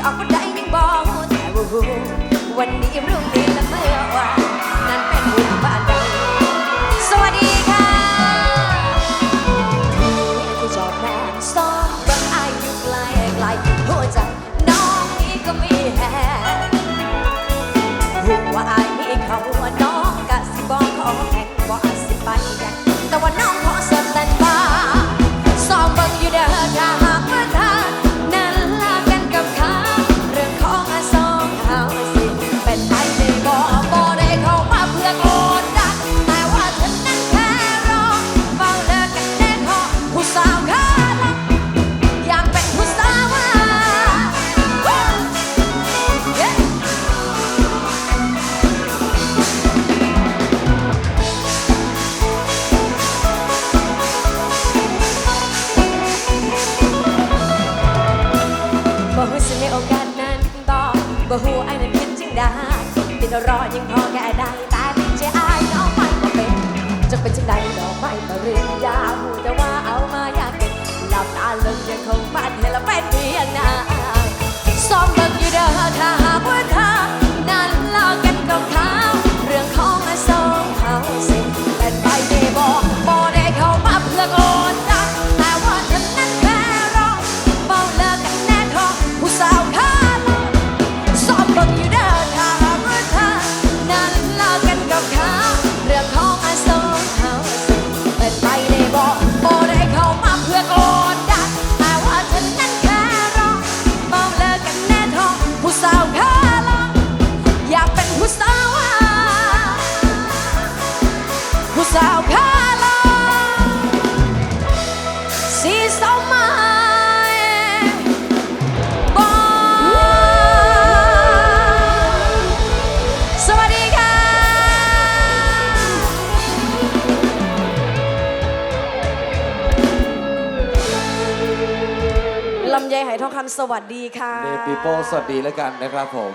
จะออกก็ได้ยังบอกแต่ว่าวันนี้เรื่องนี้ละเมื่อวานนั่นเป็นบุญบ รอยิ่งพอ สลำยัสดีค่ะ ลำยไทองคำสวัสดีค่ะ เดปีโป้สวัสดีแล้วกันนะครับผม